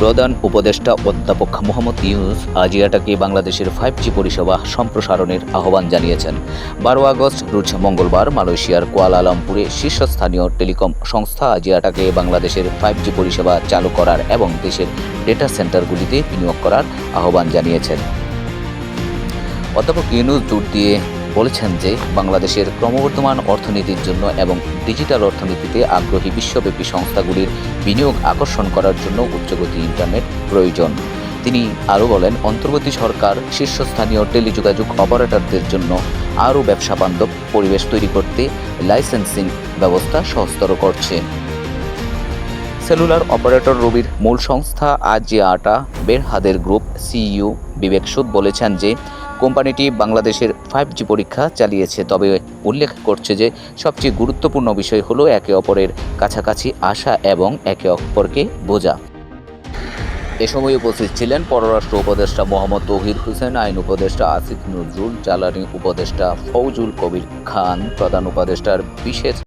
প্রধান উপদেষ্টা অধ্যাপক মোহাম্মদ ইউনুস আজিয়াটাকে বাংলাদেশের ফাইভ জি পরিষেবা সম্প্রসারণের আহ্বান জানিয়েছেন। বারো আগস্ট, রোজ মঙ্গলবার, মালয়েশিয়ার কুয়ালালামপুরে শীর্ষস্থানীয় টেলিকম সংস্থা আজিয়াটাকে বাংলাদেশের ফাইভ জি পরিষেবা চালু করার এবং দেশের ডেটা সেন্টারগুলিতে বিনিয়োগ করার আহ্বান জানিয়েছেন। অধ্যাপক ইউনুস জোর দিয়ে বলেছেন যে বাংলাদেশের ক্রমবর্ধমান অর্থনীতির জন্য এবং ডিজিটাল অর্থনীতিতে আগ্রহী বিশ্বব্যাপী সংস্থাগুলির বিনিয়োগ আকর্ষণ করার জন্য উচ্চগতি ইন্টারনেট প্রয়োজন। তিনি আরও বলেন, অন্তর্বর্তী সরকার, শীর্ষস্থানীয় টেলিযোগাযোগ অপারেটরদের জন্য আরও ব্যবসা বান্ধব পরিবেশ তৈরি করতে লাইসেন্সিং ব্যবস্থা সহজতর করছে। সেলুলার অপারেটর রবির মূল সংস্থা আজিয়াটা বেরহাদের গ্রুপ সিইও বিবেক সুদ বলেছেন যে কোম্পানিটি বাংলাদেশের ফাইভ জি পরীক্ষা চালিয়েছে। তবে উল্লেখ করছে যে, সবচেয়ে গুরুত্বপূর্ণ বিষয় হলো একে অপরের কাছাকাছি আসা এবং একে অপরকে বোঝা। এ সময় উপস্থিত ছিলেন পররাষ্ট্র উপদেষ্টা মোহাম্মদ তহির হোসেন, আইন উপদেষ্টা আসিফ নজরুল, জ্বালানি উপদেষ্টা ফৌজুল কবির খান, প্রধান উপদেষ্টার বিশেষ